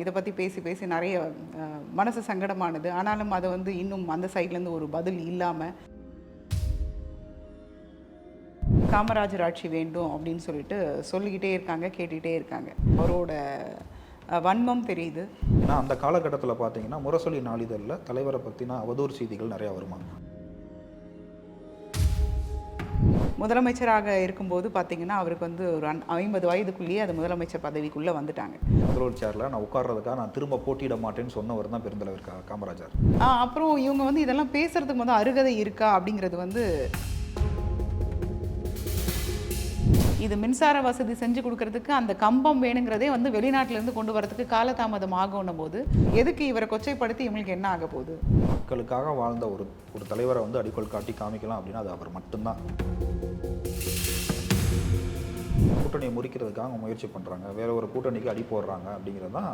இதை பற்றி பேசி பேசி நிறைய மனசு சங்கடமானது. ஆனாலும் அதை வந்து இன்னும் அந்த சைட்லேருந்து ஒரு பதில் இல்லாமல் காமராஜர் ஆட்சி வேண்டும் அப்படின்னு சொல்லிட்டு சொல்லிக்கிட்டே இருக்காங்க கேட்டுக்கிட்டே இருக்காங்க. அவரோட வன்மம் தெரியுது. ஏன்னா அந்த காலகட்டத்தில் பார்த்தீங்கன்னா முரசொலி நாளிதழில் தலைவரை பற்றின அவதூறு செய்திகள் நிறையா வருமா? முதலமைச்சராக இருக்கும்போது பார்த்தீங்கன்னா அவருக்கு வந்து ஒரு ஐம்பது வயதுக்குள்ளேயே அது முதலமைச்சர் பதவிக்குள்ளே வந்துட்டாங்க. முதல்வர் சேரில் நான் உட்கார்றதுக்காக நான் திரும்ப போட்டியிட மாட்டேன்னு சொன்னவர் தான் பெருந்தலைவர் காமராஜர். அப்புறம் இவங்க வந்து இதெல்லாம் பேசுறதுக்கு முதல் அருகதை இருக்கா அப்படிங்கிறது வந்து இது மின்சார வசதி செஞ்சு கொடுக்கறதுக்கு அந்த கம்பம் வேணுங்கிறதே வந்து வெளிநாட்டுல இருந்து கொண்டு வரதுக்கு காலதாமதம் ஆகணும் போது எதுக்கு இவரை கொச்சைப்படுத்தி இவங்களுக்கு என்ன ஆக போகுது? மக்களுக்காக வாழ்ந்த ஒரு ஒரு தலைவரை வந்து அடிக்கோல் காட்டி காமிக்கலாம் அப்படின்னா அது அவர் மட்டும்தான். கூட்டணியை முறிக்கிறதுக்காக அவங்க முயற்சி பண்ணுறாங்க வேற ஒரு கூட்டணிக்கு அடி போடுறாங்க அப்படிங்கிறது தான்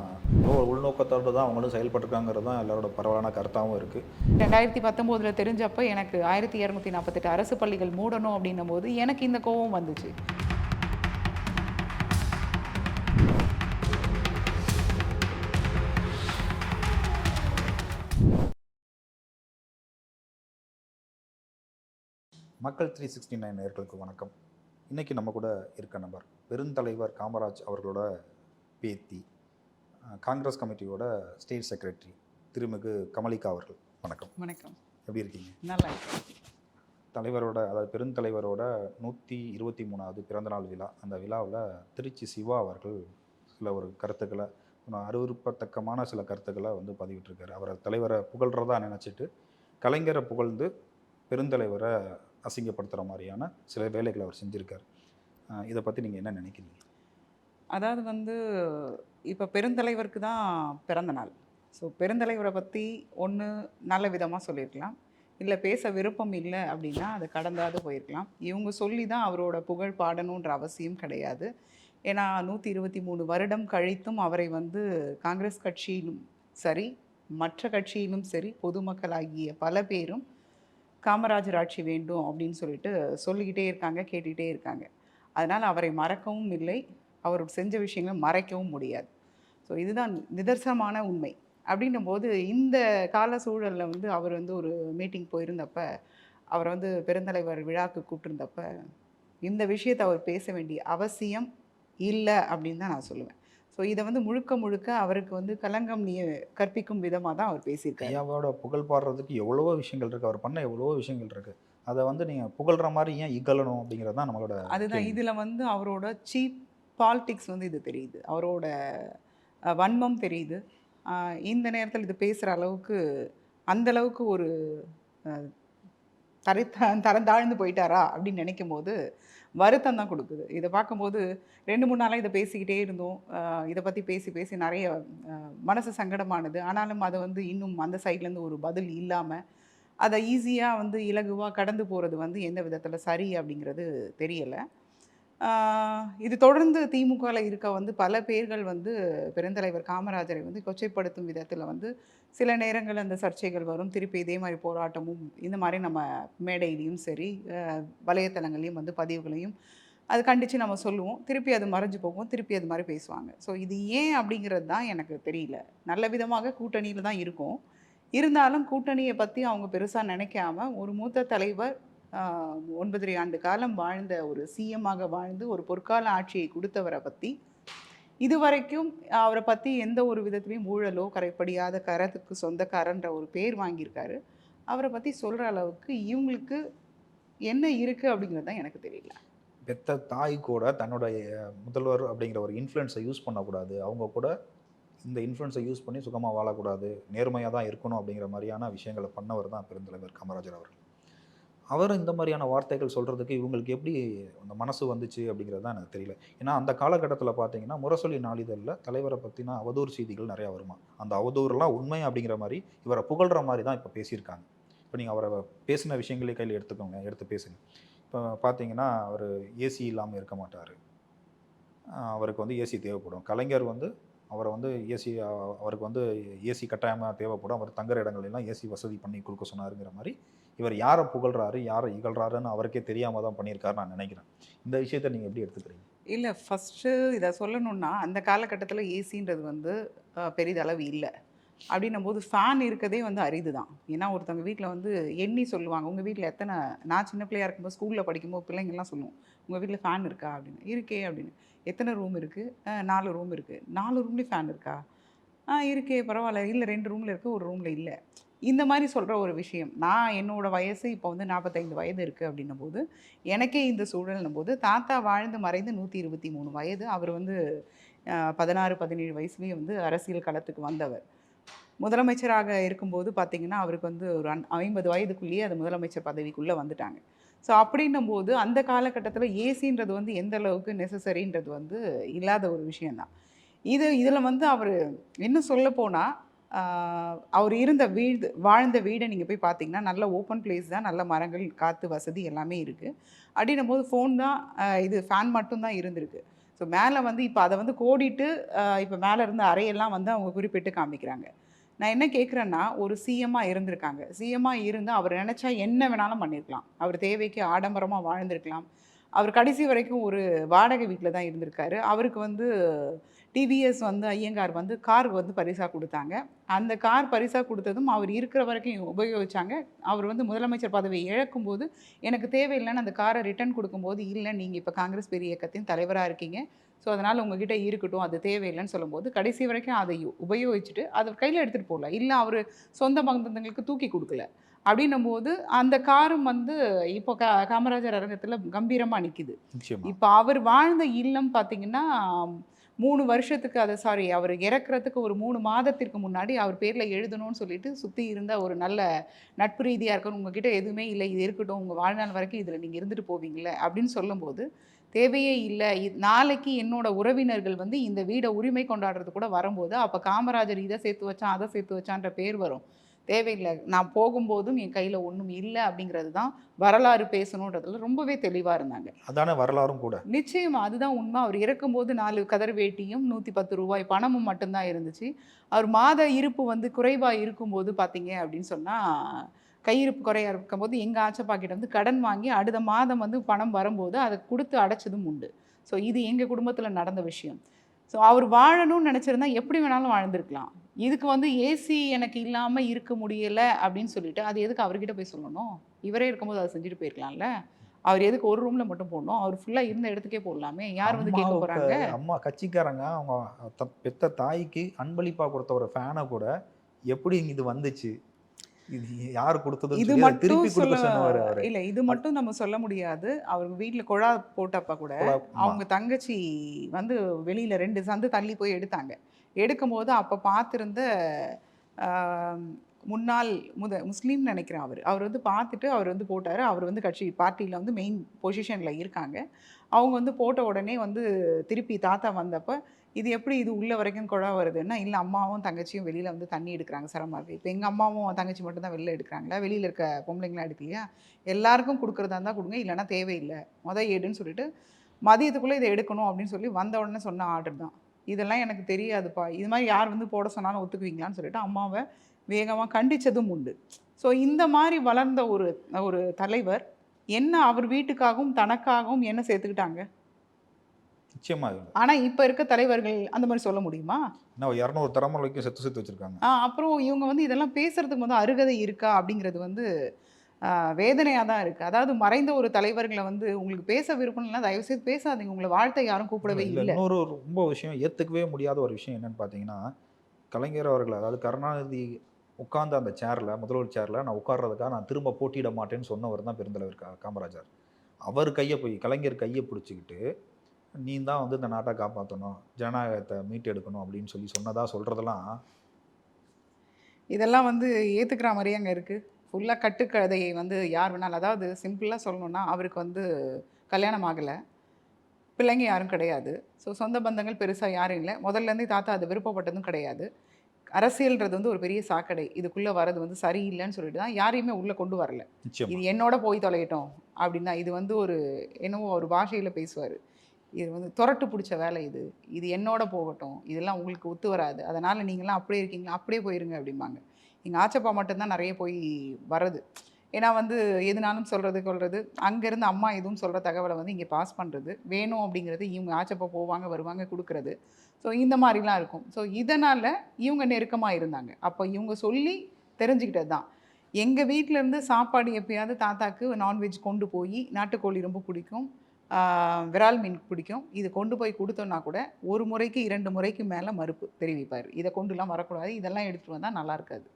ஒரு உள்நோக்கத்தோடு தான் அவங்களும் செயல்பட்டுருக்காங்கிறது தான் எல்லாரோட பரவலான கருத்தாகவும் இருக்குது ரெண்டாயிரத்தி பத்தொம்போதுல தெரிஞ்சப்ப எனக்கு ஆயிரத்தி இரநூத்தி நாற்பத்தெட்டு அரசு பள்ளிகள் மூடணும் அப்படின்னும் போது எனக்கு இந்த கோபம் வந்துச்சு. மக்கள் த்ரீ சிக்ஸ்டி நைன் நேர்களுக்கு வணக்கம். இன்றைக்கி நம்ம கூட இருக்க நபர் பெருந்தலைவர் காமராஜ் அவர்களோட பேத்தி காங்கிரஸ் கமிட்டியோட ஸ்டேட் செக்ரட்டரி திருமிகு கமலிகா அவர்கள். வணக்கம். வணக்கம். எப்படி இருக்கீங்க? நல்லா தலைவரோட அதாவது பெருந்தலைவரோட நூற்றி இருபத்தி மூணாவது பிறந்தநாள் விழா. அந்த விழாவில் திருச்சி சிவா அவர்கள் சில ஒரு கருத்துக்களை ஒரு அருவருப்பத்தக்கமான சில கருத்துக்களை வந்து பதிவிட்டிருக்காரு. அவரை தலைவரை புகழ்றதா நினச்சிட்டு கலைஞரை புகழ்ந்து பெருந்தலைவரை அசிங்கப்படுத்துகிற மாதிரியான சில வேலைகளை அவர் செஞ்சுருக்காரு. இதை பற்றி நீங்கள் என்ன நினைக்கிறீங்க? அதாவது வந்து இப்போ பெருந்தலைவருக்கு தான் பிறந்த நாள். ஸோ பெருந்தலைவரை பற்றி ஒன்று நல்ல விதமாக சொல்லியிருக்கலாம். இல்லை பேச விருப்பம் இல்லை அப்படின்னா அது கடந்தாவது போயிருக்கலாம். இவங்க சொல்லி தான் அவரோட புகழ் பாடணுன்ற அவசியம் கிடையாது. ஏன்னா நூற்றி இருபத்தி மூணு வருடம் கழித்தும் அவரை வந்து காங்கிரஸ் கட்சியிலும் சரி மற்ற கட்சியிலும் சரி பொதுமக்களாகிய பல பேரும் காமராஜர் ஆட்சி வேண்டும் அப்படின்னு சொல்லிட்டு சொல்லிக்கிட்டே இருக்காங்க கேட்டுக்கிட்டே இருக்காங்க. அதனால் அவரை மறக்கவும் இல்லை. அவர் செஞ்ச விஷயங்களை மறைக்கவும் முடியாது. ஸோ இதுதான் நிதர்சனமான உண்மை. அப்படின்னும் போது இந்த கால சூழலில் வந்து அவர் வந்து ஒரு மீட்டிங் போயிருந்தப்ப அவர் வந்து பெருந்தலைவர் விழாக்கு கூப்பிட்டுருந்தப்ப இந்த விஷயத்தை அவர் பேச வேண்டிய அவசியம் இல்லை அப்படின்னு தான் நான் சொல்லுவேன். ஸோ இதை வந்து முழுக்க முழுக்க அவருக்கு வந்து கலங்கம் நீ கற்பிக்கும் விதமாக தான் அவர் பேசியிருக்காரு. ஐயாவோட புகழ் பாடுறதுக்கு எவ்வளவோ விஷயங்கள் இருக்குது அவர் பண்ண எவ்வளவோ விஷயங்கள் இருக்குது அதை வந்து நீங்கள் புகழ்கிற மாதிரி ஏன் இகழணும் அப்படிங்கிறது தான் நம்மளோட அதுதான். இதில் வந்து அவரோட சீப் பாலிடிக்ஸ் வந்து இது தெரியுது. அவரோட வன்மம் தெரியுது. இந்த நேரத்தில் இது பேசுகிற அளவுக்கு அந்த அளவுக்கு ஒரு தரை தரம் தாழ்ந்து போயிட்டாரா அப்படின்னு நினைக்கும் போது வருத்தம் தான் கொடுக்குது. இதை பார்க்கும்போது ரெண்டு மூணு நாளாக இதை பேசிக்கிட்டே இருந்தோம். இதை பற்றி பேசி பேசி நிறைய மனசு சங்கடமானது. ஆனாலும் அதை வந்து இன்னும் அந்த சைட்லேருந்து ஒரு பதில் இல்லாமல் அதை ஈஸியாக வந்து இலகுவாக கடந்து போகிறது வந்து எந்த விதத்தில் சரி அப்படிங்கிறது தெரியலை. இது தொடர்ந்து திமுகவில் இருக்க வந்து பல பேர்கள் வந்து பெருந்தலைவர் காமராஜரை வந்து கொச்சைப்படுத்தும் விதத்தில் வந்து சில நேரங்கள் அந்த சர்ச்சைகள் வரும். திருப்பி இதே மாதிரி போராட்டமும் இந்த மாதிரி நம்ம மேடையிலையும் சரி அஹ், வந்து பதிவுகளையும் அது கண்டித்து நம்ம சொல்லுவோம். திருப்பி அது மறைஞ்சு போகும். திருப்பி அது மாதிரி பேசுவாங்க. ஸோ இது ஏன் அப்படிங்கிறது தான் எனக்கு தெரியல. நல்ல விதமாக கூட்டணியில் தான் இருக்கும். இருந்தாலும் கூட்டணியை பற்றி அவங்க பெருசாக நினைக்காம ஒரு மூத்த தலைவர் ஒன்பதரை ஆண்டு காலம் வாழ்ந்த ஒரு சிஎம்மாக வாழ்ந்து ஒரு பொற்கால ஆட்சியை கொடுத்தவரை பற்றி இதுவரைக்கும் அவரை பற்றி எந்த ஒரு விதத்துலேயும் ஊழலோ கரைப்படியாத கரத்துக்கு சொந்தக்காரன்ற ஒரு பேர் வாங்கியிருக்காரு. அவரை பற்றி சொல்கிற அளவுக்கு இவங்களுக்கு என்ன இருக்குது அப்படிங்கிறது தான் எனக்கு தெரியல. பெத்த தாய் கூட தன்னுடைய முதல்வர் அப்படிங்கிற ஒரு இன்ஃப்ளூயன்ஸை யூஸ் பண்ணக்கூடாது. அவங்க கூட இந்த இன்ஃப்ளூயன்ஸை யூஸ் பண்ணி சுகமாக வாழக்கூடாது. நேர்மையாக தான் இருக்கணும் அப்படிங்கிற மாதிரியான விஷயங்களை பண்ணவர் தான் பெருந்தலைவர் காமராஜர் அவர்கள். அவரும் இந்த மாதிரியான வார்த்தைகள் சொல்கிறதுக்கு இவங்களுக்கு எப்படி அந்த மனசு வந்துச்சு அப்படிங்கிறது தான் எனக்கு தெரியல. ஏன்னா அந்த காலகட்டத்தில் பார்த்தீங்கன்னா முரசொலி நாளிதழில் தலைவரை பற்றின அவதூறு செய்திகள் நிறையா வருமா? அந்த அவதூறுலாம் உண்மை அப்படிங்கிற மாதிரி இவரை புகழ்கிற மாதிரி தான் இப்போ பேசியிருக்காங்க. இப்போ நீங்கள் அவரை பேசின விஷயங்களே கையில் எடுத்துக்கோங்க எடுத்து பேசுங்க. இப்போ பார்த்தீங்கன்னா அவர் ஏசி இல்லாமல் இருக்க மாட்டார். அவருக்கு வந்து ஏசி தேவைப்படும். கலைஞர் வந்து அவரை வந்து ஏசி அவருக்கு வந்து ஏசி கட்டாயமாக தேவைப்படும். அவர் தங்குற இடங்கள் எல்லாம் ஏசி வசதி பண்ணி கொடுக்க சொன்னாருங்கிற மாதிரி இவர் யாரை புகழ்றாரு யாரை இகழ்றாருன்னு அவருக்கே தெரியாமல் தான் பண்ணியிருக்காரு நான் நினைக்கிறேன். இந்த விஷயத்தை நீங்கள் எப்படி எடுத்துக்கிறீங்க? இல்லை ஃபஸ்ட்டு இதை சொல்லணும்னா அந்த காலகட்டத்தில் ஏசின்றது வந்து பெரிதளவு இல்லை. அப்படின்னும் போது ஃபேன் இருக்கதே வந்து அரிது தான். ஏன்னா ஒருத்தவங்க வீட்டில் வந்து எண்ணி சொல்லுவாங்க உங்கள் வீட்டில் எத்தனை நான் சின்ன பிள்ளையாக இருக்கும்போது ஸ்கூலில் படிக்கும்போது பிள்ளைங்கள்லாம் சொல்லுவோம் உங்கள் வீட்டில் ஃபேன் இருக்கா? அப்படின்னு. இருக்கே அப்படின்னு. எத்தனை ரூம் இருக்குது நாலு ரூம் இருக்குது நாலு ரூம்லேயும் ஃபேன் இருக்கா? ஆ இருக்கே பரவாயில்ல. இல்லை ரெண்டு ரூமில் இருக்குது ஒரு ரூமில் இல்லை. இந்த மாதிரி சொல்கிற ஒரு விஷயம். நான் என்னோடய வயசு இப்போ வந்து நாற்பத்தைந்து வயது இருக்குது அப்படின்னும் போது எனக்கே இந்த சூழல்னும் போது தாத்தா வாழ்ந்து மறைந்து நூற்றி இருபத்தி மூணு வயது. அவர் வந்து பதினாறு பதினேழு வயசுலேயே வந்து அரசியல் களத்துக்கு வந்தவர். முதலமைச்சராக இருக்கும்போது பார்த்திங்கன்னா அவருக்கு வந்து ஒரு அன் ஐம்பது வயதுக்குள்ளேயே அது முதலமைச்சர் பதவிக்குள்ளே வந்துட்டாங்க. ஸோ அப்படின்னும் போது அந்த காலகட்டத்தில் ஏசின்றது வந்து எந்த அளவுக்கு நெசசரின்றது வந்து இல்லாத ஒரு விஷயந்தான் இது இதில் வந்து அவர் இன்னும் சொல்ல போனால் அவர் இருந்த வீடு வாழ்ந்த வீடை நீங்கள் போய் பார்த்தீங்கன்னா நல்ல ஓப்பன் பிளேஸ் தான் நல்ல மரங்கள் காற்று வசதி எல்லாமே இருக்குது அப்படின்னும் போது ஃபோன் தான் இது ஃபேன் மட்டும்தான் இருந்திருக்கு. ஸோ மேலே வந்து இப்போ அதை வந்து கோடிட்டு இப்போ மேலே இருந்த அறையெல்லாம் வந்து அவங்க குறிப்பிட்டு காமிக்கிறாங்க. நான் என்ன கேட்குறேன்னா ஒரு சிஎம்மாக இருந்திருக்காங்க. சிஎம்மாக இருந்து அவர் நினச்சா என்ன வேணாலும் பண்ணியிருக்கலாம் அவர் தேவைக்கு ஆடம்பரமாக வாழ்ந்திருக்கலாம். அவர் கடைசி வரைக்கும் ஒரு வாடகை வீட்டில் தான் இருந்திருக்காரு. அவருக்கு வந்து டிவிஎஸ் வந்து ஐயங்கார் வந்து கார் வந்து பரிசாக கொடுத்தாங்க. அந்த கார் பரிசாக கொடுத்ததும் அவர் இருக்கிற வரைக்கும் உபயோகிச்சாங்க. அவர் வந்து முதலமைச்சர் பதவியை இழக்கும்போது எனக்கு தேவையில்லைன்னு அந்த காரை ரிட்டர்ன் கொடுக்கும்போது இல்லை நீங்கள் இப்போ காங்கிரஸ் பெரிய இயக்கத்தின் தலைவராக இருக்கீங்க. ஸோ அதனால் உங்ககிட்ட இருக்கட்டும் அது தேவையில்லைன்னு சொல்லும்போது கடைசி வரைக்கும் அதை உபயோகிச்சுட்டு அதை கையில் எடுத்துகிட்டு போகல. இல்லை அவர் சொந்த பந்தங்களுக்கு தூக்கி கொடுக்கல. அப்படின்னும் போது அந்த காரும் வந்து இப்போ க காமராஜர் அரங்கத்தில் கம்பீரமாக நிற்கிது இப்போ அவர் வாழ்ந்த இல்லம் பார்த்தீங்கன்னா மூணு வருஷத்துக்கு அதை சாரி அவர் இறக்குறதுக்கு ஒரு மூணு மாதத்திற்கு முன்னாடி அவர் பேரில் எழுதணும்னு சொல்லிட்டு சுற்றி இருந்த ஒரு நல்ல நட்பு ரீதியாக இருக்கணும் உங்ககிட்ட எதுவுமே இல்லை இது இருக்கட்டும் உங்கள் வாழ்நாள் வரைக்கும் இதில் நீங்கள் இருந்துட்டு போவீங்களே அப்படின்னு சொல்லும்போது தேவையே இல்லை நாளைக்கு என்னோட உறவினர்கள் வந்து இந்த வீடை உரிமை கொண்டாடுறது கூட வரும்போது அப்போ காமராஜர் இதை சேர்த்து வச்சான் அதை சேர்த்து வச்சான்ற பேர் வரும். தேவையில்லை. நான் போகும்போதும் என் கையில் ஒன்றும் இல்லை அப்படிங்கிறது தான் வரலாறு பேசணுன்றதுல ரொம்பவே தெளிவாக இருந்தாங்க. அதான வரலாறும் கூட. நிச்சயமா அதுதான் உண்மை. அவர் இறக்கும்போது நாலு கதர் வேட்டியும் நூற்றி பத்து ரூபாய் பணமும் மட்டும்தான் இருந்துச்சு. அவர் மாத இருப்பு வந்து குறைவாக இருக்கும்போது பார்த்தீங்க அப்படின்னு சொன்னால் கையிருப்பு குறையா இருக்கும்போது எங்கள் ஆச்சப்பா கிட்ட வந்து கடன் வாங்கி அடுத்த மாதம் வந்து பணம் வரும்போது அதை கொடுத்து அடைச்சதும் உண்டு. ஸோ இது எங்கள் குடும்பத்தில் நடந்த விஷயம். ஸோ அவர் வாழணும்னு நினச்சிருந்தா எப்படி வேணாலும் வாழ்ந்திருக்கலாம். இதுக்கு வந்து ஏசி எனக்கு இல்லாமல் இருக்க முடியலை அப்படின்னு சொல்லிட்டு அது எதுக்கு அவர்கிட்ட போய் சொல்லணும்? இவரே இருக்கும்போது அதை செஞ்சுட்டு போயிருக்கலாம்ல? அவர் எதுக்கு ஒரு ரூம்ல மட்டும் போடணும்? அவர் ஃபுல்லா இருந்த இடத்துக்கே போடலாமே? யார் வந்து கேட்க போறாங்க? அம்மா கட்சிக்காரங்க அவங்க பெத்த தாய்க்கு அன்பளிப்பா கொடுத்த ஒரு ஃபேனை கூட எப்படி இது வந்துச்சு? இது யார் கொடுத்ததுன்னு இது மட்டும் சொல்ல இல்ல இது மட்டும் நம்ம சொல்ல முடியாது. அவர் வீட்ல குழா போட்டப்ப கூட. அவங்க தங்கச்சி வந்து வெளியில ரெண்டு சந்து தள்ளி போய் எடுத்தாங்க. எடுக்கும்போது அப்போ பார்த்துருந்த முன்னாள் முத முஸ்லீம் நினைக்கிறேன் அவர். அவர் வந்து பார்த்துட்டு அவர் வந்து போட்டார். அவர் வந்து கட்சி பார்ட்டியில் வந்து மெயின் பொசிஷனில் இருக்காங்க. அவங்க வந்து போட்ட உடனே வந்து திருப்பி தாத்தா வந்தப்போ இது எப்படி இது உள்ள வரைக்கும் குழா வருதுன்னா இல்லை அம்மாவும் தங்கச்சியும் வெளியில் வந்து தண்ணி எடுக்கிறாங்க. சிரமமாக இப்போ எங்கள் அம்மாவும் தங்கச்சி மட்டும் தான் வெளில எடுக்கிறாங்களா? வெளியில் இருக்க பொம்பளைங்களாம் எடுக்கலையா? எல்லாருக்கும் கொடுக்குறதா இருந்தால் கொடுங்க இல்லைன்னா தேவையில்லை. மொதல் எடுன்னு சொல்லிட்டு மதியத்துக்குள்ளே இதை எடுக்கணும் அப்படின்னு சொல்லி வந்த உடனே சொன்ன ஆர்டர் தான். இதெல்லாம் எனக்கு தெரியாதுப்பா. இது மாதிரி யார் வந்து போட சொன்னாலும் ஒத்துக்குவீங்களான்னு சொல்லிட்டு அம்மாவை வேகமாக கண்டிச்சதும் உண்டு. ஸோ இந்த மாதிரி வளர்ந்த ஒரு ஒரு தலைவர் என்ன அவர் வீட்டுக்காகவும் தனக்காகவும் என்ன சேர்த்துக்கிட்டாங்க? நிச்சயமா ஆனால் இப்போ இருக்க தலைவர்கள் அந்த மாதிரி சொல்ல முடியுமா? இரநூறு தலைமுறை வரைக்கும் செத்து செத்து வச்சிருக்காங்க. அப்புறம் இவங்க வந்து இதெல்லாம் பேசுறதுக்கு வந்து அருகதை இருக்கா அப்படிங்கிறது வந்து வேதனையாக தான் இருக்குது அதாவது மறைந்த ஒரு தலைவர்களை வந்து உங்களுக்கு பேச விருப்பம் இல்லைன்னா தயவுசெய்து பேசாதீங்க. உங்களை வாழ்த்த யாரும் கூப்பிடவே இல்ல, இன்னொரு ரொம்ப விஷயம் ஏத்துக்கவே முடியாத ஒரு விஷயம் என்னன்னு பார்த்தீங்கன்னா கலைஞர் அவர்கள் அதாவது கருணாநிதி உட்கார்ந்த அந்த சேர்ல முதல்வர் சேர்ல நான் உட்கார்றதுக்காக நான் திரும்ப போட்டியிட மாட்டேன்னு சொன்னவர் தான் பெருந்தலைவர் காமராஜர். அவர் கையை போய் கலைஞர் கையை பிடிச்சிக்கிட்டு நீ தான் வந்து இந்த நாட்டை காப்பாற்றணும் ஜனநாயகத்தை மீட்டெடுக்கணும் அப்படின்னு சொல்லி சொன்னதா சொல்றதெல்லாம் இதெல்லாம் வந்து ஏற்றுக்கிற மாதிரியே அங்கே இருக்குது ஃபுல்லாக கட்டுக்கதையை வந்து யார் வேணாலும் அதாவது சிம்பிளாக சொல்லணும்னா அவருக்கு வந்து கல்யாணம் ஆகலை. பிள்ளைங்க யாரும் கிடையாது. ஸோ சொந்த பந்தங்கள் பெருசாக யாரும் இல்லை. முதல்லேருந்தே தாத்தா அது விருப்பப்பட்டதும் கிடையாது. அரசியல்ன்றது வந்து ஒரு பெரிய சாக்கடை. இதுக்குள்ளே வரது வந்து சரியில்லைன்னு சொல்லிட்டு தான் யாரையுமே உள்ளே கொண்டு வரல. இது என்னோட போய் தொலையட்டும். அப்படின்னா இது வந்து ஒரு என்னவோ ஒரு பாஷையில் பேசுவார். இது வந்து துரட்டு பிடிச்ச வேலை இது. இது என்னோட போகட்டும். இதெல்லாம் உங்களுக்கு ஒத்து வராது. அதனால் நீங்களாம் அப்படியே இருக்கீங்களா? அப்படியே போயிருங்க அப்படிம்பாங்க. எங்கள் ஆச்சப்பா மட்டும்தான் நிறைய போய் வர்றது. ஏன்னா வந்து எதுனாலும் சொல்கிறது கொள்வது அங்கேருந்து அம்மா எதுவும் சொல்கிற தகவலை வந்து இங்கே பாஸ் பண்ணுறது வேணும் அப்படிங்கிறது இவங்க ஆச்சப்பா போவாங்க வருவாங்க கொடுக்குறது. ஸோ இந்த மாதிரிலாம் இருக்கும். ஸோ இதனால் இவங்க நெருக்கமாக இருந்தாங்க. அப்போ இவங்க சொல்லி தெரிஞ்சுக்கிட்டது தான். எங்கள் வீட்டிலேருந்து சாப்பாடு எப்பயாவது தாத்தாக்கு நான்வெஜ் கொண்டு போய் நாட்டுக்கோழி ரொம்ப பிடிக்கும். விரால் மீன் பிடிக்கும். இது கொண்டு போய் கொடுத்தோன்னா கூட ஒரு முறைக்கு இரண்டு முறைக்கு மேலே மறுப்பு தெரிவிப்பார். இதை கொண்டுலாம் வரக்கூடாது. இதெல்லாம் எடுத்துகிட்டு வந்தால் நல்லா இருக்காது.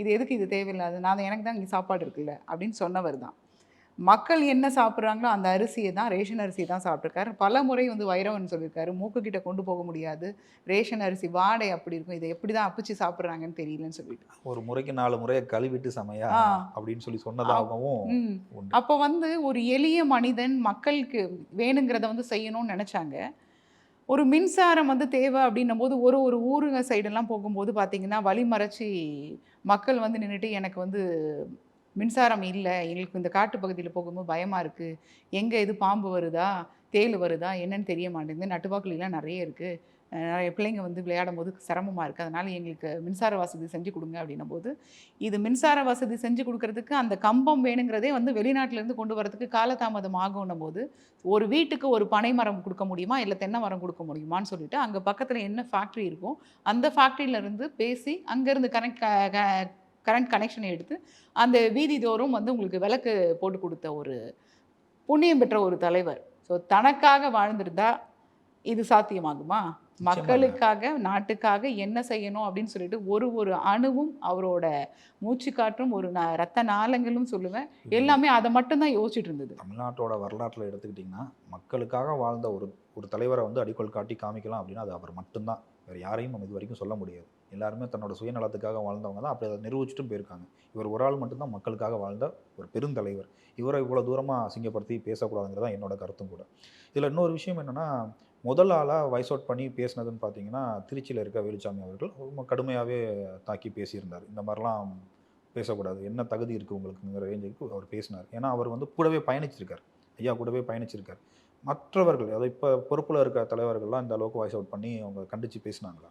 இது எதுக்கு இது தேவையில்லாது? நான் எனக்கு தான் இங்கே சாப்பாடு இருக்குல்ல அப்படின்னு சொன்னவர் தான். மக்கள் என்ன சாப்பிட்றாங்களோ அந்த அரிசியை தான் ரேஷன் அரிசி தான் சாப்பிட்ருக்காரு பல முறை வந்து வைரவன் சொல்லியிருக்காரு மூக்கு கிட்ட கொண்டு போக முடியாது ரேஷன் அரிசி வாடை அப்படி இருக்கும் இதை எப்படி தான் அப்பிச்சு சாப்பிட்றாங்கன்னு தெரியலன்னு சொல்லிட்டு. ஒரு முறைக்கு நாலு முறையை கழுவிட்டு சமையா. அப்படின்னு சொல்லி சொன்னதாகவும் அப்போ வந்து ஒரு எளிய மனிதன் மக்களுக்கு வேணுங்கிறத வந்து செய்யணும்னு நினச்சாங்க. ஒரு மின்சாரம் வந்து தேவை அப்படின்னும் போது ஒரு ஒரு ஊருங்க சைடெல்லாம் போகும்போது பார்த்தீங்கன்னா வழி மறைச்சி மக்கள் வந்து நின்றுட்டு எனக்கு வந்து மின்சாரம் இல்லை. எங்களுக்கு இந்த காட்டு பகுதியில் போகும்போது பயமாக இருக்குது எங்கே இது பாம்பு வருதா? தேள் வருதா? என்னன்னு தெரிய மாட்டேங்குது. நட்டுவாக்குலாம் நிறைய இருக்குது நிறைய பிள்ளைங்க வந்து விளையாடும் போது சிரமமாக இருக்குது அதனால் எங்களுக்கு மின்சார வசதி செஞ்சு கொடுங்க அப்படின்னும் போது இது மின்சார வசதி செஞ்சு கொடுக்கறதுக்கு அந்த கம்பம் வேணுங்கிறதே வந்து வெளிநாட்டிலேருந்து கொண்டு வரதுக்கு காலதாமதம் ஆகும்னும் போது ஒரு வீட்டுக்கு ஒரு பனை மரம் கொடுக்க முடியுமா? இல்லை தென்னை மரம் கொடுக்க முடியுமான்னு சொல்லிட்டு அங்கே பக்கத்தில் என்ன ஃபேக்ட்ரி இருக்கோ அந்த ஃபேக்ட்ரியிலேருந்து பேசி அங்கேருந்து கனெக்ட் கரண்ட் கனெக்ஷனை எடுத்து அந்த வீதி தோறும் வந்து உங்களுக்கு விளக்கு போட்டு கொடுத்த ஒரு புண்ணியம் பெற்ற ஒரு தலைவர். ஸோ தனக்காக வாழ்ந்திருந்தா இது சாத்தியமாகுமா? மக்களுக்காக நாட்டுக்காக என்ன செய்யணும் அப்படின்னு சொல்லிட்டு ஒரு ஒரு அணுவும் அவரோட மூச்சு காற்றும் ஒரு ரத்த நாளங்களும் சொல்லுவேன். எல்லாமே அதை மட்டும்தான் யோசிச்சுட்டு இருந்தது. தமிழ்நாட்டோட வரலாற்றில் எடுத்துக்கிட்டிங்கன்னா மக்களுக்காக வாழ்ந்த ஒரு ஒரு தலைவரை வந்து அடிக்கோல் காட்டி காமிக்கலாம் அப்படின்னா அது அவர் மட்டும்தான். வேறு யாரையும் நம்ம இது வரைக்கும் சொல்ல முடியாது. எல்லாருமே தன்னோட சுயநலத்துக்காக வாழ்ந்தவங்க தான். அப்படி அதை நிரூபிச்சிட்டும் போயிருக்காங்க. இவர் ஒரு ஆள் மட்டும்தான் மக்களுக்காக வாழ்ந்த ஒரு பெருந்தலைவர். இவரை இவ்வளோ தூரமாக அசிங்கப்படுத்தி பேசக்கூடாதுங்கிறது தான் என்னோட கருத்தும் கூட. இதில் இன்னொரு விஷயம் என்னென்னா முதல் ஆளாக வாய்ஸ் அவுட் பண்ணி பேசினதுன்னு பார்த்தீங்கன்னா திருச்சியில் இருக்க வேலுச்சாமி அவர்கள் ரொம்ப கடுமையாகவே தாக்கி பேசியிருந்தார். இந்த மாதிரிலாம் பேசக்கூடாது. என்ன தகுதி இருக்குது உங்களுக்குங்கிற ரேஞ்சுக்கு அவர் பேசினார். ஏன்னா அவர் வந்து கூடவே பயணிச்சிருக்கார். ஐயா கூடவே பயணிச்சிருக்கார். மற்றவர்கள் அதாவது இப்போ பொறுப்பில் இருக்க தலைவர்கள்லாம் இந்த அளவுக்கு வாய்ஸ் அவுட் பண்ணி அவங்க கண்டித்து பேசினாங்களா?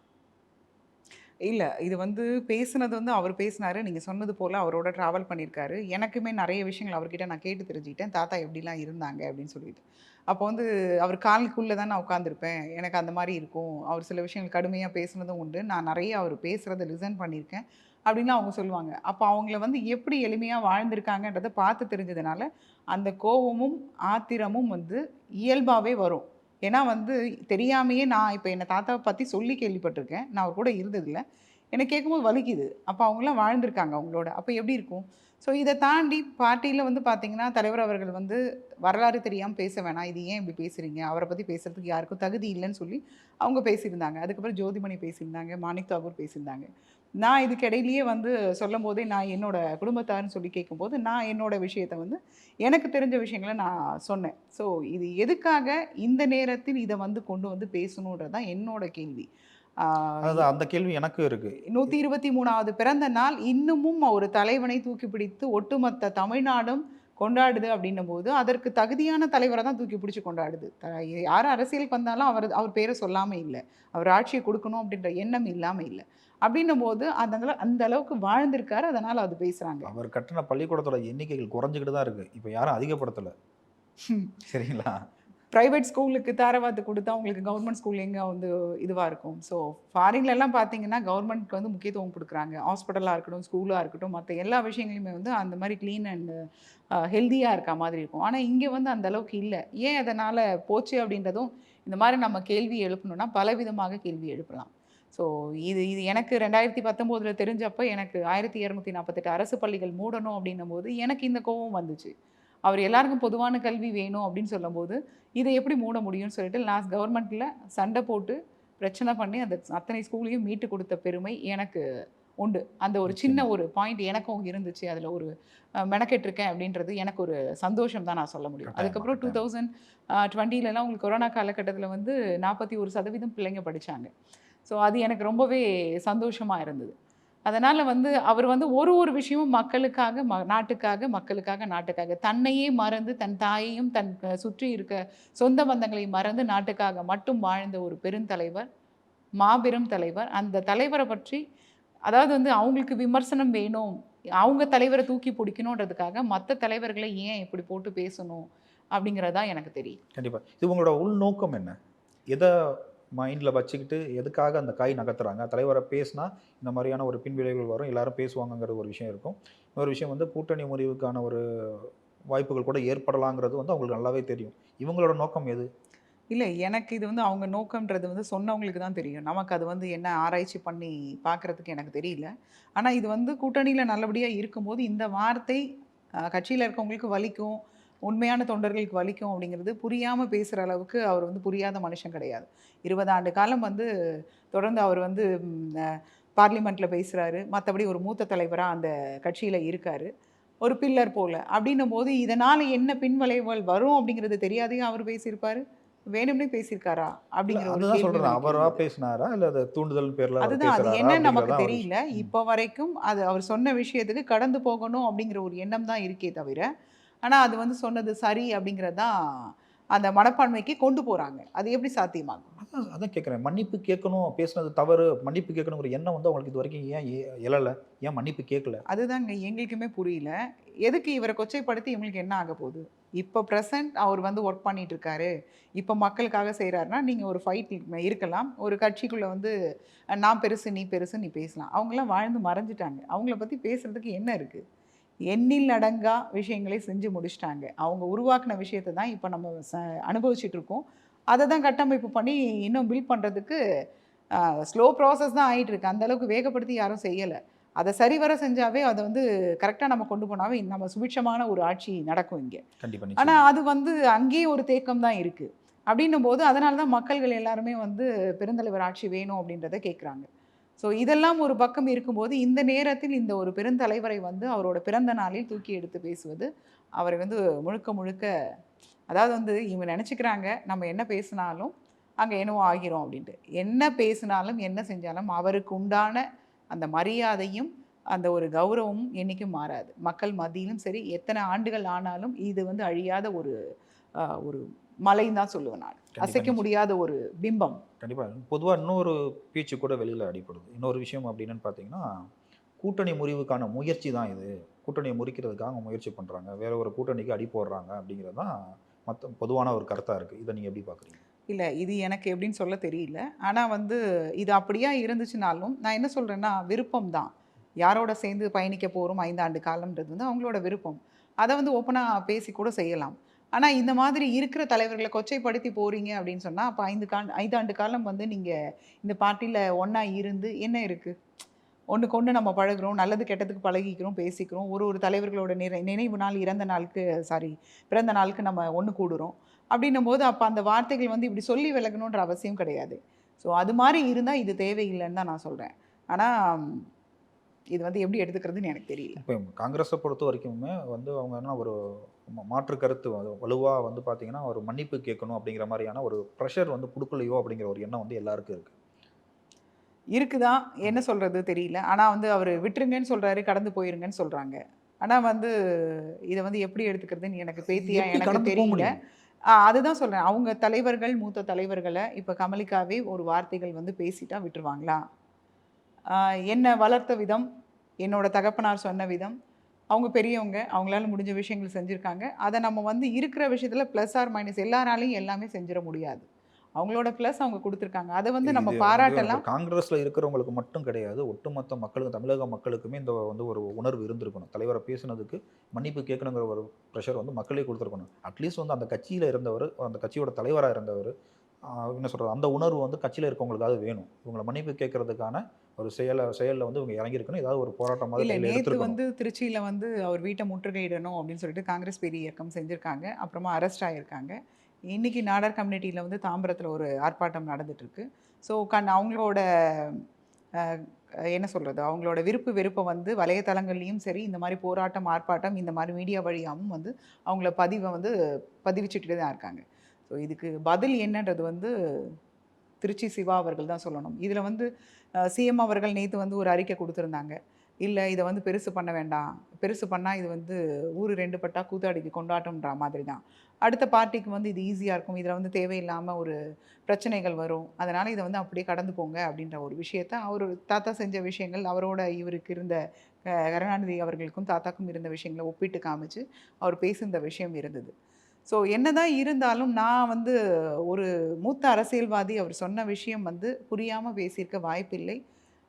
இல்லை இது வந்து பேசுனது வந்து அவர் பேசினாரு. நீங்கள் சொன்னது போல் அவரோட ட்ராவல் பண்ணியிருக்காரு எனக்குமே நிறைய விஷயங்கள் அவர்கிட்ட நான் கேட்டு தெரிஞ்சுக்கிட்டேன். தாத்தா எப்படிலாம் இருந்தாங்க அப்படின்னு சொல்லிட்டு. அப்போ வந்து அவர் காலுக்குள்ளே தான் நான் உட்காந்துருப்பேன் எனக்கு அந்த மாதிரி இருக்கும். அவர் சில விஷயங்கள் கடுமையாக பேசுனதும் உண்டு. நான் நிறைய அவர் பேசுகிறத லிசன் பண்ணியிருக்கேன். அப்படின்னு அவங்க சொல்லுவாங்க. அப்போ அவங்கள வந்து எப்படி எளிமையாக வாழ்ந்திருக்காங்கன்றதை பார்த்து தெரிஞ்சதுனால அந்த கோபமும் ஆத்திரமும் வந்து இயல்பாகவே வரும். ஏன்னா வந்து தெரியாமையே நான் இப்போ என்னை தாத்தாவை பற்றி சொல்லி கேள்விப்பட்டிருக்கேன். நான் அவர் கூட இருந்ததில்ல. எனக்கு கேட்கும்போது வலிக்குது. அப்போ அவங்களாம் வாழ்ந்திருக்காங்க அவங்களோட. அப்போ எப்படி இருக்கும்? ஸோ இதை தாண்டி பார்ட்டியில் வந்து பார்த்தீங்கன்னா தலைவர் அவர்கள் வந்து வரலாறு தெரியாமல் பேச வேணாம். இது ஏன் இப்படி பேசுகிறீங்க அவரை பற்றி பேசுகிறதுக்கு யாருக்கும் தகுதி இல்லைன்னு சொல்லி அவங்க பேசியிருந்தாங்க. அதுக்கப்புறம் ஜோதிமணி பேசியிருந்தாங்க. மாணிக் தாகூர் பேசியிருந்தாங்க. நான் இதுக்கு இடையிலேயே வந்து சொல்லும் போதே நான் என்னோட குடும்பத்தார்னு சொல்லி கேட்கும்போது நான் என்னோட விஷயத்தை வந்து எனக்கு தெரிஞ்ச விஷயங்களை நான் சொன்னேன். ஸோ இது எதுக்காக இந்த நேரத்தில் இதை வந்து கொண்டு வந்து பேசணுன்றது தான் என்னோட கேள்வி. அதாவது அந்த கேள்வி எனக்கும் இருக்கு. நூற்றி இருபத்தி மூணாவது பிறந்த நாள் இன்னமும் ஒரு தலைவனை தூக்கி பிடித்து ஒட்டுமொத்த தமிழ்நாடும் கொண்டாடுது அப்படின்னும் போது அதற்கு தகுதியான தலைவரை தான் தூக்கி பிடிச்சி கொண்டாடுது. யார் அரசியலுக்கு வந்தாலும் அவர் அவர் பேரை சொல்லாமல் இல்லை. அவர் ஆட்சியை கொடுக்கணும் அப்படின்ற எண்ணம் இல்லாமல் இல்லை. அப்படின்னும் போது அந்த அந்த அளவுக்கு வாழ்ந்திருக்காரு அதனால் அது பேசுகிறாங்க அவர் கட்டின பள்ளிக்கூடத்தோட எண்ணிக்கைகள் குறைஞ்சிக்கிட்டு தான் இருக்கு. இப்போ யாரும் அதிகப்படுத்தலை. சரிங்களா? ப்ரைவேட் ஸ்கூலுக்கு தாரவாத்து கொடுத்தா உங்களுக்கு கவர்மெண்ட் ஸ்கூல் எங்கே வந்து இதுவாக இருக்கும்? ஸோ ஃபாரின்லலாம் பார்த்தீங்கன்னா கவர்மெண்ட்க்கு வந்து முக்கியத்துவம் கொடுக்குறாங்க. ஹாஸ்பிட்டலாக இருக்கட்டும் ஸ்கூலாக இருக்கட்டும் மற்ற எல்லா விஷயங்களையுமே வந்து அந்த மாதிரி க்ளீன் அண்ட் ஹெல்த்தியாக இருக்க மாதிரி இருக்கும். ஆனால் இங்கே வந்து அந்த அளவுக்கு இல்லை. ஏன் அதனால் போச்சு அப்படின்றதும் இந்த மாதிரி நம்ம கேள்வி எழுப்பணும்னா பலவிதமாக கேள்வி எழுப்பலாம். ஸோ இது இது எனக்கு ரெண்டாயிரத்தி பத்தொம்போதில் தெரிஞ்சப்போ எனக்கு ஆயிரத்தி இரநூத்தி நாற்பத்தெட்டு அரசு பள்ளிகள் மூடணும் அப்படின்னும் போது எனக்கு இந்த கோபம் வந்துச்சு. அவர் எல்லாருக்கும் பொதுவான கல்வி வேணும் அப்படின்னு சொல்லும்போது இதை எப்படி மூட முடியும்னு சொல்லிட்டு லாஸ்ட் கவர்மெண்ட்டில் சண்டை போட்டு பிரச்சனை பண்ணி அந்த அத்தனை ஸ்கூலையும் மீட்டு கொடுத்த பெருமை எனக்கு உண்டு. அந்த ஒரு சின்ன ஒரு பாயிண்ட் எனக்கும் இருந்துச்சு. அதில் ஒரு மெனக்கெட்டிருக்கேன் அப்படின்றது எனக்கு ஒரு சந்தோஷம் தான் நான் சொல்ல முடியும். அதுக்கப்புறம் டூ. தௌசண்ட் டுவெண்ட்டிலலாம் உங்களுக்கு கொரோனா காலகட்டத்தில் வந்து நாற்பத்தி ஒரு சதவீதம் பிள்ளைங்க படித்தாங்க ஸோ அது எனக்கு ரொம்பவே சந்தோஷமாக இருந்தது. அதனால் வந்து அவர் வந்து ஒரு ஒரு விஷயமும் மக்களுக்காக ம நாட்டுக்காக மக்களுக்காக நாட்டுக்காக தன்னையே மறந்து தன் தாயையும் தன் சுற்றி இருக்க சொந்த பந்தங்களை மறந்து நாட்டுக்காக மட்டும் வாழ்ந்த ஒரு பெருந்தலைவர் மாபெரும் தலைவர். அந்த தலைவரை பற்றி அதாவது வந்து அவங்களுக்கு விமர்சனம் வேணும் அவங்க தலைவரை தூக்கி பிடிக்கணுன்றதுக்காக மற்ற தலைவர்களை ஏன் இப்படி போட்டு பேசணும் அப்படிங்கிறதா எனக்கு தெரியும். கண்டிப்பாக இது உங்களோட உள்நோக்கம் என்ன? எதை மைண்டில் வச்சுக்கிட்டு எதுக்காக அந்த காய் நகர்த்துறாங்க? தலைவரை பேசினா இந்த மாதிரியான ஒரு பின்விளைவுகள் வரும். எல்லாரும் பேசுவாங்கங்கிற ஒரு விஷயம் இருக்கும். இன்னொரு விஷயம் வந்து கூட்டணி முறிவுக்கான ஒரு வாய்ப்புகள் கூட ஏற்படலாங்கிறது வந்து அவங்களுக்கு நல்லாவே தெரியும். இவங்களோட நோக்கம் எது? இல்லை எனக்கு இது வந்து அவங்க நோக்கம்ன்றது வந்து சொன்னவங்களுக்கு தான் தெரியும். நமக்கு அது வந்து என்ன ஆராய்ச்சி பண்ணி பார்க்குறதுக்கு எனக்கு தெரியல. ஆனால் இது வந்து கூட்டணியில் நல்லபடியாக இருக்கும்போது இந்த வார்த்தை கட்சியில் இருக்கவங்களுக்கு வலிக்கும். உண்மையான தொண்டர்களுக்கு வலிக்கும் அப்படிங்கிறது புரியாமல் பேசுகிற அளவுக்கு அவர் வந்து புரியாத மனுஷன் கிடையாது. இருபது ஆண்டு காலம் வந்து தொடர்ந்து அவர் வந்து பார்லிமெண்ட்டில் பேசுகிறாரு மற்றபடி ஒரு மூத்த தலைவராக அந்த கட்சியில் இருக்கார். ஒரு பில்லர் போல். அப்படின்னும் போது இதனால் என்ன பின்வளைவுகள் வரும் அப்படிங்கிறது தெரியாதே அவர் பேசியிருப்பாரு. வேணும்னே பேசியிருக்காரா அப்படிங்கிற அதுதான் சொல்றேன். அவரா. பேசினாரா? இல்ல அது தூண்டுதல் பேர்ல அதுதான். அது என்னன்னு நமக்கு தெரியல. இப்போ வரைக்கும் அது அவர் சொன்ன விஷயத்துக்கு கடந்து போகணும் அப்படிங்கிற ஒரு எண்ணம் தான் இருக்கே தவிர ஆனால் அது வந்து சொன்னது சரி அப்படிங்கிறது தான் அந்த மனப்பான்மைக்கு கொண்டு போகிறாங்க அது எப்படி சாத்தியமாகும்? அதான் அதான் கேட்குறேன் மன்னிப்பு கேட்கணும் பேசுனது தவறு மன்னிப்பு கேட்கணுங்கிற எண்ணம் வந்து அவங்களுக்கு இது வரைக்கும் ஏன் எழல? ஏன் மன்னிப்பு கேட்கல? அதுதாங்க எங்களுக்குமே புரியல. எதுக்கு இவரை கொச்சைப்படுத்தி இவங்களுக்கு என்ன ஆக போகுது? இப்போ ப்ரெசன்ட் அவர் வந்து ஒர்க் பண்ணிட்டு இருக்காரு. இப்போ மக்களுக்காக செய்கிறாருன்னா நீங்கள் ஒரு ஃபைட் இருக்கலாம். ஒரு கட்சிக்குள்ளே வந்து நான் பெருசு நீ பெருசு நீ பேசலாம். அவங்களாம் வாழ்ந்து மறைஞ்சிட்டாங்க. அவங்கள பற்றி பேசுறதுக்கு என்ன இருக்குது எண்ணில் அடங்கா விஷயங்களை செஞ்சு முடிச்சிட்டாங்க. அவங்க உருவாக்குன விஷயத்தை தான் இப்போ நம்ம ச அனுபவிச்சுட்டு இருக்கோம். அதை தான் கட்டமைப்பு பண்ணி இன்னும் பில்ட் பண்ணுறதுக்கு ஸ்லோ ப்ராசஸ் தான் ஆயிட்டு இருக்கு. அந்த அளவுக்கு வேகப்படுத்தி யாரும் செய்யலை. அதை சரிவர செஞ்சாவே அதை வந்து கரெக்டாக நம்ம கொண்டு போனாவே நம்ம சுபிட்சமான ஒரு ஆட்சி நடக்கும் இங்கே. ஆனால். அது வந்து அங்கேயே ஒரு தேக்கம் தான் இருக்குது அப்படின்னும் போது அதனால தான் மக்கள்கள் எல்லாருமே வந்து பெருந்தலைவர் ஆட்சி வேணும் அப்படின்றத கேட்குறாங்க ஸோ இதெல்லாம் ஒரு பக்கம் இருக்கும்போது இந்த நேரத்தில் இந்த ஒரு பெருந்தலைவரை வந்து அவரோட பிறந்த நாளில் தூக்கி எடுத்து பேசுவது அவரை வந்து முழுக்க முழுக்க அதாவது வந்து இவங்க நினச்சிக்கிறாங்க நம்ம என்ன பேசினாலும் அங்கே என்னவோ ஆகிறோம் அப்படின்ட்டு. என்ன பேசினாலும் என்ன செஞ்சாலும் அவருக்கு உண்டான அந்த மரியாதையும் அந்த ஒரு கௌரவமும் என்றைக்கும் மாறாது. மக்கள் மத்தியிலும் சரி எத்தனை ஆண்டுகள் ஆனாலும் இது வந்து அழியாத ஒரு ஒரு மலைன்னு தான் சொல்லுவேன் நான். அசைக்க. முடியாத ஒரு பிம்பம். கண்டிப்பா. பொதுவா இன்னொரு பேச்சு கூட வெளியில அடிப்படுது இன்னொரு விஷயம் அப்படின்னு பார்த்தீங்கன்னா கூட்டணி முறிவுக்கான முயற்சி தான் இது. கூட்டணியை முறிக்கிறதுக்காக முயற்சி பண்றாங்க. வேற ஒரு கூட்டணிக்கு அடி போடுறாங்க அப்படிங்கிறது தான் மற்ற பொதுவான ஒரு கருத்தா இருக்கு. இதை நீங்க எப்படி பாக்குறீங்க? இல்லை இது எனக்கு எப்படின்னு சொல்ல தெரியல. ஆனால் வந்து இது அப்படியா இருந்துச்சுனாலும் நான் என்ன சொல்கிறேன்னா விருப்பம் தான். யாரோட சேர்ந்து பயணிக்க போகிறோம் ஐந்தாண்டு காலம்ன்றது வந்து அவங்களோட விருப்பம். அதை வந்து ஓப்பனாக பேசி கூட செய்யலாம். ஆனால் இந்த மாதிரி இருக்கிற தலைவர்களை கொச்சைப்படுத்தி போகிறீங்க அப்படின்னு சொன்னால் அப்போ ஐந்து கா ஐந்தாண்டு காலம் வந்து நீங்கள் இந்த பார்ட்டியில் ஒன்றா இருந்து என்ன இருக்குது ஒன்றுக்கு ஒன்று நம்ம பழகுறோம் நல்லது கெட்டதுக்கு பழகிக்கிறோம் பேசிக்கிறோம். ஒரு ஒரு தலைவர்களோட நிறை நினைவு நாள் இறந்த நாளுக்கு சாரி பிறந்த நாளுக்கு நம்ம ஒன்று கூடுறோம். அப்படின்னும் போது அப்போ அந்த வார்த்தைகள் வந்து இப்படி சொல்லி விலகணுன்ற அவசியம் கிடையாது. ஸோ அது மாதிரி இருந்தால் இது தேவையில்லைன்னு தான் நான் சொல்கிறேன் ஆனால் இது வந்து எப்படி எடுத்துக்கிறதுன்னு எனக்கு தெரியல. இப்போ காங்கிரஸை பொறுத்த வரைக்குமே வந்து அவங்க என்ன ஒரு மாற்று கருத்து வலுவாக வந்து பார்த்தீங்கன்னா ஒரு மன்னிப்பு கேட்கணும் அப்படிங்கிற மாதிரியான ஒரு ப்ரெஷர் வந்து கொடுக்கலையோ அப்படிங்கிற ஒரு எண்ணம் வந்து எல்லாருக்கும் இருக்கு. இருக்குதா? என்ன சொல்கிறது தெரியல. ஆனால் வந்து அவர் விட்டுருங்கன்னு சொல்கிறாரு கடந்து போயிருங்கன்னு சொல்கிறாங்க ஆனால் வந்து இதை வந்து எப்படி எடுத்துக்கிறதுன்னு எனக்கு பேத்தியா எனக்கு தெரியல. அதுதான் சொல்கிறேன் அவங்க தலைவர்கள் மூத்த தலைவர்களை இப்போ கமலிக்காவே ஒரு வார்த்தைகள் வந்து பேசிட்டா விட்டுருவாங்களா? என்னை வளர்த்த விதம்? என்னோட தகப்பனார் சொன்ன விதம்? அவங்க பெரியவங்க அவங்களால முடிஞ்ச விஷயங்கள் செஞ்சுருக்காங்க. அதை நம்ம வந்து இருக்கிற விஷயத்தில் ப்ளஸ் ஆர் மைனஸ் எல்லாராலையும் எல்லாமே செஞ்சிட முடியாது. அவங்களோட ப்ளஸ் அவங்க கொடுத்துருக்காங்க. அதை வந்து நம்ம பாராட்டலாம். காங்கிரஸ்ல இருக்கிறவங்களுக்கு மட்டும் கிடையாது. ஒட்டுமொத்த மக்களுக்கு தமிழக மக்களுக்குமே இந்த வந்து ஒரு உணர்வு இருந்திருக்கணும். தலைவரை பேசுனதுக்கு மன்னிப்பு கேட்கணுங்கிற ஒரு ப்ரெஷர் வந்து மக்களே கொடுத்துருக்கணும். அட்லீஸ்ட் வந்து அந்த கட்சியில இருந்தவர் அந்த கட்சியோட தலைவராக இருந்தவர் என்ன சொல்றது அந்த உணர்வு வந்து கட்சியில இருக்கவங்களுக்காவது வேணும். இவங்களை மன்னிப்பு கேட்கறதுக்கான ஒரு செயலை செயலில் வந்து இவங்க இறங்கியிருக்கணும். ஏதாவது ஒரு போராட்டம் மாதிரி நேற்று. வந்து திருச்சியில் வந்து அவர் வீட்டை முற்றுகையிடணும் அப்படின்னு சொல்லிட்டு காங்கிரஸ் பெரிய இயக்கம் செஞ்சுருக்காங்க. அப்புறமா அரெஸ்ட் ஆகியிருக்காங்க இன்னைக்கு நாடார் கம்யூனிட்டியில் வந்து தாம்பரத்தில் ஒரு ஆர்ப்பாட்டம் நடந்துட்டுருக்கு. ஸோ கண் அவங்களோட என்ன சொல்கிறது அவங்களோட விருப்பு வெறுப்பை வந்து வலைத்தளங்கள்லேயும் சரி இந்த மாதிரி போராட்டம் ஆர்ப்பாட்டம் இந்த மாதிரி மீடியா வழியாகவும் வந்து அவங்கள பதிவை வந்து பதிவிச்சுக்கிட்டே தான் இருக்காங்க. ஸோ இதுக்கு பதில் என்னன்றது வந்து திருச்சி சிவா அவர்கள் தான் சொல்லணும். இதில் வந்து சிஎம் அவர்கள் நேற்று வந்து ஒரு அறிக்கை கொடுத்துருந்தாங்க. இல்லை இதை வந்து பெருசு பண்ண வேண்டாம். பெருசு பண்ணால் இது வந்து ஊர் ரெண்டு பட்டா கூத்தாடிக்கு கொண்டாட்டம்ன்ற மாதிரி தான். அடுத்த பார்ட்டிக்கு வந்து இது ஈஸியாக இருக்கும். இதில் வந்து தேவையில்லாமல் ஒரு பிரச்சனைகள் வரும். அதனால் இதை வந்து அப்படியே கடந்து போங்க அப்படின்ற ஒரு விஷயத்த அவர் தாத்தா செஞ்ச விஷயங்கள் அவரோட இவருக்கு இருந்த கருணாநிதி அவர்களுக்கும் தாத்தாக்கும் இருந்த விஷயங்களை ஒப்பிட்டு காமிச்சு அவர் பேசுகிற விஷயம் இருந்தது. ஸோ என்னதான் இருந்தாலும் நான் வந்து ஒரு மூத்த அரசியல்வாதி அவர் சொன்ன விஷயம் வந்து புரியாமல் பேசியிருக்க வாய்ப்பில்லை.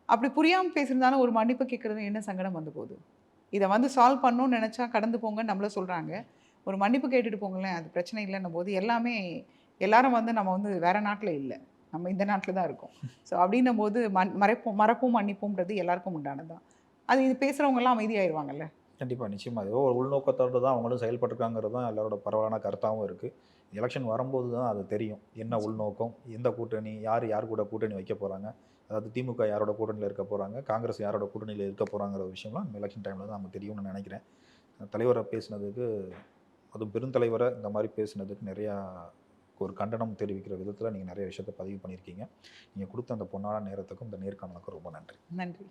அப்படி புரியாமல் பேசியிருந்தாலும் ஒரு மன்னிப்பு கேட்குறது என்ன சங்கடம் வந்து போகுது? இதை வந்து சால்வ் பண்ணணும்னு நினச்சா கடந்து போங்கன்னு நம்மள சொல்கிறாங்க ஒரு மன்னிப்பு கேட்டுட்டு போங்களேன் அது பிரச்சனை இல்லைன்னும் போது எல்லாமே எல்லாரும் வந்து நம்ம வந்து வேறு நாட்டில் இல்லை. நம்ம இந்த நாட்டில் தான் இருக்கோம். ஸோ அப்படின்னும் போது மண் மறைப்போம் மறப்போம் மன்னிப்போம்ன்றது எல்லாருக்கும் உண்டானது தான் அது இது பேசுகிறவங்கலாம் அமைதியாயிருவாங்கல்ல? கண்டிப்பாக நிச்சயமாக ஏதோ ஒரு உள்நோக்கத்தோடு தான் அவங்களும் செயல்பட்டுருக்காங்கிறது தான் எல்லாரோட பரவலான கருத்தாகவும் இருக்குது எலெக்ஷன் வரும்போது தான் அது தெரியும். என்ன உள்நோக்கம் எந்த கூட்டணி யார் யார் கூட கூட்டணி வைக்க போகிறாங்க அதாவது திமுக யாரோட கூட்டணியில் இருக்க போகிறாங்க காங்கிரஸ் யாரோட கூட்டணியில் இருக்க போகிறாங்கிற விஷயம்லாம் எலெக்ஷன் டைமில் தான் நமக்கு தெரியும்னு நினைக்கிறேன். தலைவரை பேசினதுக்கு அதுவும் பெருந்தலைவரை இந்த மாதிரி பேசினதுக்கு நிறையா ஒரு கண்டனம் தெரிவிக்கிற விதத்தில் நீங்கள் நிறைய விஷயத்தை பதிவு பண்ணியிருக்கீங்க. நீங்கள் கொடுத்த அந்த பொன்னான நேரத்துக்கும் இந்த நேர்காணலுக்கும் ரொம்ப நன்றி. நன்றி.